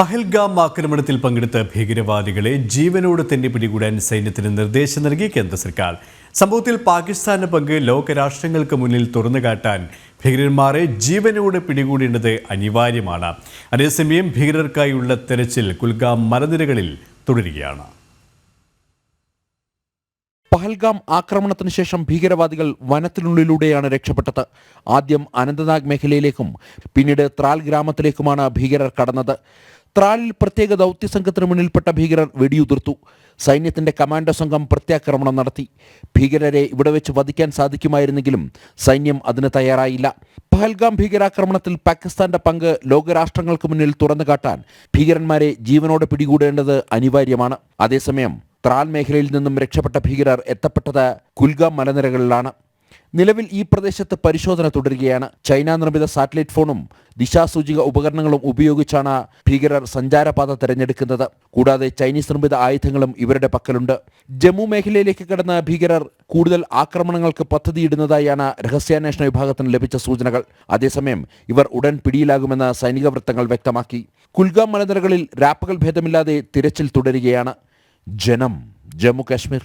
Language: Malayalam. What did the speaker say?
പഹൽഗാം ആക്രമണത്തിൽ പങ്കെടുത്ത ഭീകരവാദികളെ ജീവനോട് തന്നെ പിടികൂടാൻ സൈന്യത്തിന് നിർദ്ദേശം നൽകി കേന്ദ്ര സർക്കാർ. സംഭവത്തിൽ പാകിസ്ഥാന്റെ പങ്ക് ലോകരാഷ്ട്രങ്ങൾക്ക് മുന്നിൽ തുറന്നുകാട്ടാൻ ഭീകരന്മാരെ ജീവനോട് പിടികൂടേണ്ടത് അനിവാര്യമാണ്. അതേസമയം ഭീകരർക്കായുള്ള തെരച്ചിൽ കുൽഗാം മലനിരകളിൽ തുടരുകയാണ്. പഹൽഗാം ആക്രമണത്തിന് ശേഷം ഭീകരവാദികൾ വനത്തിനുള്ളിലൂടെയാണ് രക്ഷപ്പെട്ടത്. ആദ്യം അനന്തനാഗ് മേഖലയിലേക്കും പിന്നീട് ത്രാൽ ഗ്രാമത്തിലേക്കുമാണ് ഭീകരർ കടന്നത്. ത്രാലിൽ പ്രത്യേക ദൗത്യ സംഘത്തിന് മുന്നിൽപ്പെട്ട ഭീകരർ വെടിയുതിർത്തു. സൈന്യത്തിന്റെ കമാൻഡോ സംഘം പ്രത്യാക്രമണം നടത്തി. ഭീകരരെ ഇവിടെ വെച്ച് വധിക്കാൻ സാധിക്കുമായിരുന്നെങ്കിലും സൈന്യം അതിന് തയ്യാറായില്ല. പഹൽഗാം ഭീകരാക്രമണത്തിൽ പാകിസ്ഥാന്റെ പങ്ക് ലോകരാഷ്ട്രങ്ങൾക്ക് മുന്നിൽ തുറന്നു കാട്ടാൻ ഭീകരന്മാരെ ജീവനോടെ പിടികൂടേണ്ടത് അനിവാര്യമാണ്. അതേസമയം ത്രാൽ മേഖലയിൽ നിന്നും രക്ഷപ്പെട്ട ഭീകരർ എത്തപ്പെട്ടത് കുൽഗാം മലനിരകളിലാണ്. നിലവിൽ ഈ പ്രദേശത്ത് പരിശോധന തുടരുകയാണ്. ചൈന നിർമ്മിത സാറ്റലൈറ്റ് ഫോണും ദിശാസൂചിക ഉപകരണങ്ങളും ഉപയോഗിച്ചാണ് ഭീകരർ സഞ്ചാരപാത തിരഞ്ഞെടുക്കുന്നത്. കൂടാതെ ചൈനീസ് നിർമ്മിത ആയുധങ്ങളും ഇവരുടെ പക്കലുണ്ട്. ജമ്മു മേഖലയിലേക്ക് കടന്ന ഭീകരർ കൂടുതൽ ആക്രമണങ്ങൾക്ക് പദ്ധതിയിടുന്നതായാണ് രഹസ്യാന്വേഷണ വിഭാഗത്തിന് ലഭിച്ച സൂചനകൾ. അതേസമയം ഇവർ ഉടൻ പിടിയിലാകുമെന്ന് സൈനിക വൃത്തങ്ങൾ വ്യക്തമാക്കി. കുൽഗാം മലനിരകളിൽ രാപ്പകൽ ഭേദമില്ലാതെ തിരച്ചിൽ തുടരുകയാണ്. जन्म जम्मू कश्मीर